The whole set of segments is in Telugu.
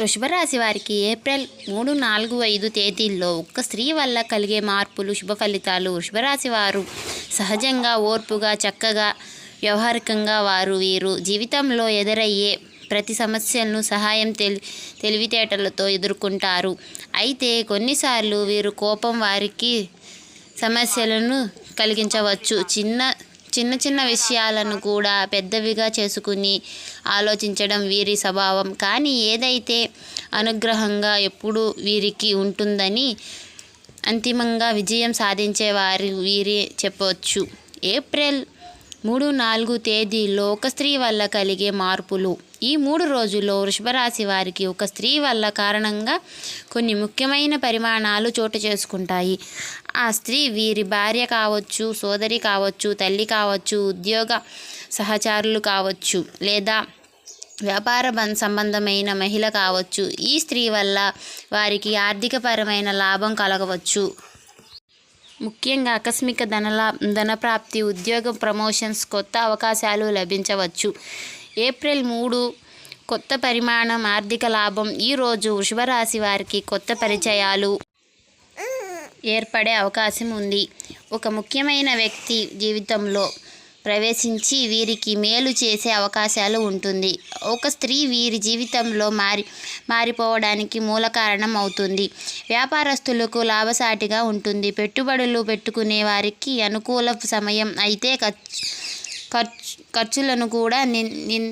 వృషభరాశి వారికి ఏప్రిల్ మూడు నాలుగు ఐదు తేదీల్లో ఒక్క స్త్రీ వల్ల కలిగే మార్పులు శుభ ఫలితాలు వృషభరాశి వారు సహజంగా ఓర్పుగా చక్కగా వ్యవహారికంగా వారు వీరు జీవితంలో ఎదురయ్యే ప్రతి సమస్యలను సహాయం తెలి తెలివితేటలతో ఎదుర్కొంటారు. అయితే కొన్నిసార్లు వీరు కోపం వారికి సమస్యలను కలిగించవచ్చు. చిన్న చిన్న చిన్న విషయాలను కూడా పెద్దవిగా చేసుకుని ఆలోచించడం వీరి స్వభావం. కానీ ఏదైతే అనుగ్రహంగా ఎప్పుడూ వీరికి ఉంటుందని అంతిమంగా విజయం సాధించే వారి వీరి చెప్పవచ్చు ఏప్రిల్ మూడు నాలుగు తేదీలో ఒక స్త్రీ వల్ల కలిగే మార్పులు. ఈ మూడు రోజుల్లో వృషభరాశి వారికి ఒక స్త్రీ వల్ల కారణంగా కొన్ని ముఖ్యమైన పరిమాణాలు చోటు చేసుకుంటాయి. ఆ స్త్రీ వీరి భార్య కావచ్చు సోదరి కావచ్చు తల్లి కావచ్చు ఉద్యోగ సహచారులు కావచ్చు లేదా వ్యాపార బం సంబంధమైన మహిళ కావచ్చు. ఈ స్త్రీ వల్ల వారికి ఆర్థికపరమైన లాభం కలగవచ్చు. ముఖ్యంగా ఆకస్మిక ధనలా ధనప్రాప్తి ఉద్యోగ ప్రమోషన్స్ కొత్త అవకాశాలు లభించవచ్చు. ఏప్రిల్ మూడు కొత్త పరిమాణం ఆర్థిక లాభం. ఈరోజు వృషభరాశి వారికి కొత్త పరిచయాలు ఏర్పడే అవకాశం ఉంది. ఒక ముఖ్యమైన వ్యక్తి జీవితంలో ప్రవేశించి వీరికి మేలు చేసే అవకాశాలు ఉంటుంది. ఒక స్త్రీ వీరి జీవితంలో మారి మారిపోవడానికి మూల కారణం అవుతుంది. వ్యాపారస్తులకు లాభసాటిగా ఉంటుంది. పెట్టుబడులు పెట్టుకునే వారికి అనుకూల సమయం అయితే ఖర్చు ఖర్చు ఖర్చులను కూడా నిన్ నిన్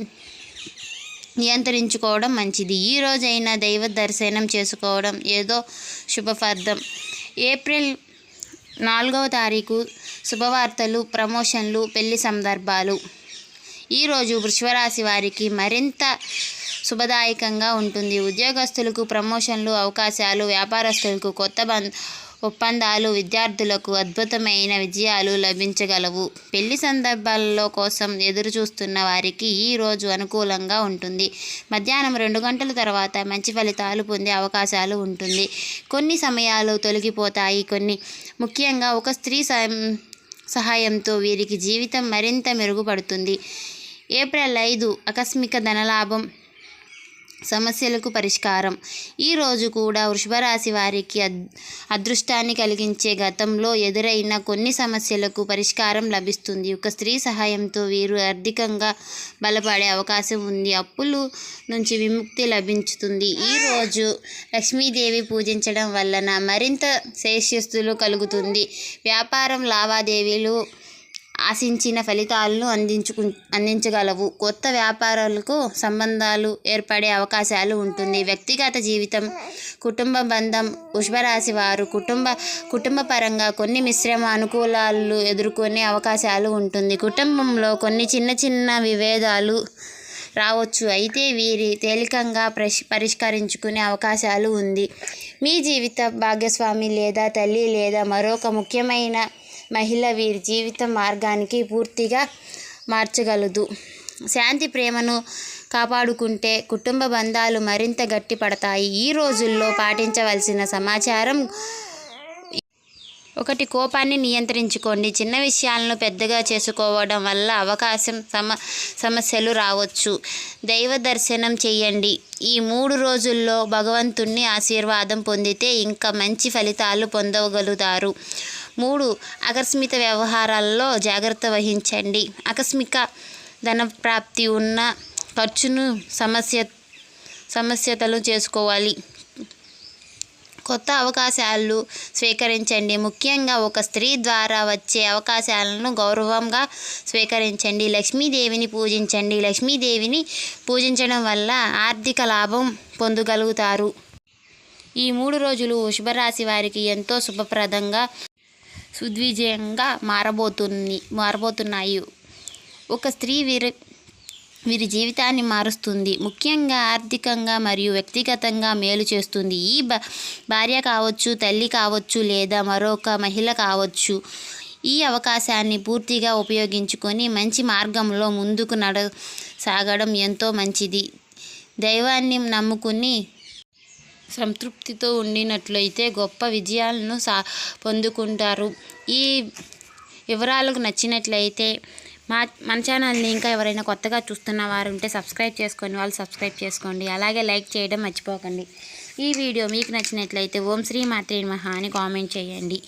నియంత్రించుకోవడం మంచిది. ఈ రోజైనా దైవ దర్శనం చేసుకోవడం ఏదో శుభఫర్థం ఏప్రిల్ నాలుగవ తారీఖు శుభవార్తలు ప్రమోషన్లు పెళ్ళి సందర్భాలు. ఈరోజు వృషభరాశి వారికి మరింత శుభదాయకంగా ఉంటుంది. ఉద్యోగస్తులకు ప్రమోషన్లు అవకాశాలు వ్యాపారస్తులకు కొత్త బం ఒప్పందాలు విద్యార్థులకు అద్భుతమైన విజయాలు లభించగలవు. పెళ్ళి సందర్భాలలో కోసం ఎదురు చూస్తున్న వారికి ఈ రోజు అనుకూలంగా ఉంటుంది. మధ్యాహ్నం రెండు గంటల తర్వాత మంచి ఫలితాలు పొందే అవకాశాలు ఉంటుంది. కొన్ని సమయాలు తొలగిపోతాయి. కొన్ని ముఖ్యంగా ఒక స్త్రీ సహాయంతో వీరికి జీవితం మరింత మెరుగుపడుతుంది. ఏప్రిల్ ఐదు ఆకస్మిక ధనలాభం సమస్యలకు పరిష్కారం. ఈ రోజు కూడా వృషభరాశి వారికి అద్ అదృష్టాన్ని కలిగించే గతంలో ఎదురైన కొన్ని సమస్యలకు పరిష్కారం లభిస్తుంది. ఒక స్త్రీ సహాయంతో వీరు ఆర్థికంగా బలపడే అవకాశం ఉంది. అప్పులు నుంచి విముక్తి లభించుతుంది. ఈ రోజు లక్ష్మీదేవి పూజించడం వలన మరింత శ్రేయస్సులు కలుగుతుంది. వ్యాపారం లావాదేవీలు ఆశించిన ఫలితాలను అందించుకు అందించగలవు. కొత్త వ్యాపారాలకు సంబంధాలు ఏర్పడే అవకాశాలు ఉంటుంది. వ్యక్తిగత జీవితం కుటుంబ బంధం వృషభరాశి వారు కుటుంబ కుటుంబ పరంగా కొన్ని మిశ్రమ అనుకూలాలు ఎదుర్కొనే అవకాశాలు ఉంటుంది. కుటుంబంలో కొన్ని చిన్న చిన్న విభేదాలు రావచ్చు. అయితే వీరి తేలికంగా ప్రష్ పరిష్కరించుకునే అవకాశాలు ఉంది. మీ జీవిత భాగస్వామి లేదా తల్లి లేదా మరొక ముఖ్యమైన మహిళ వీరి జీవిత మార్గానికి పూర్తిగా మార్చగలదు. శాంతి ప్రేమను కాపాడుకుంటే కుటుంబ బంధాలు మరింత గట్టిపడతాయి. ఈ రోజుల్లో పాటించవలసిన సమాచారం ఒకటి కోపాన్ని నియంత్రించుకోండి. చిన్న విషయాలను పెద్దగా చేసుకోవడం వల్ల అవకాశం సమ సమస్యలు రావచ్చు. దైవ దర్శనం చేయండి. ఈ మూడు రోజుల్లో భగవంతుణ్ణి ఆశీర్వాదం పొందితే ఇంకా మంచి ఫలితాలు పొందగలుగుతారు. మూడు ఆకస్మిక వ్యవహారాల్లో జాగ్రత్త వహించండి. ఆకస్మిక ధనప్రాప్తి ఉన్న ఖర్చును సమస్య సమస్యతలు చేసుకోవాలి. కొత్త అవకాశాలు స్వీకరించండి. ముఖ్యంగా ఒక స్త్రీ ద్వారా వచ్చే అవకాశాలను గౌరవంగా స్వీకరించండి. లక్ష్మీదేవిని పూజించండి. లక్ష్మీదేవిని పూజించడం వల్ల ఆర్థిక లాభం పొందగలుగుతారు. ఈ మూడు రోజులు వృషభరాశి వారికి ఎంతో శుభప్రదంగా సుద్విజయంగా మారబోతుంది మారబోతున్నాయి. ఒక స్త్రీ వీరి వీరి జీవితాన్ని మారుస్తుంది. ముఖ్యంగా ఆర్థికంగా మరియు వ్యక్తిగతంగా మేలు చేస్తుంది. ఈ భార్య కావచ్చు తల్లి కావచ్చు లేదా మరొక మహిళ కావచ్చు. ఈ అవకాశాన్ని పూర్తిగా ఉపయోగించుకొని మంచి మార్గంలో ముందుకు నడ సాగడం ఎంతో మంచిది. దైవాన్ని నమ్ముకుని సంతృప్తితో ఉండినట్లయితే గొప్ప విజయాలను సా పొందుకుంటారు. ఈ వివరాలకు నచ్చినట్లయితే మా మన ఛానల్ని ఇంకా ఎవరైనా కొత్తగా చూస్తున్న వారు ఉంటే సబ్స్క్రైబ్ చేసుకొని వాళ్ళు సబ్స్క్రైబ్ చేసుకోండి. అలాగే లైక్ చేయడం మర్చిపోకండి. ఈ వీడియో మీకు నచ్చినట్లయితే ఓం శ్రీ మాత్రే మహా అని కామెంట్ చేయండి.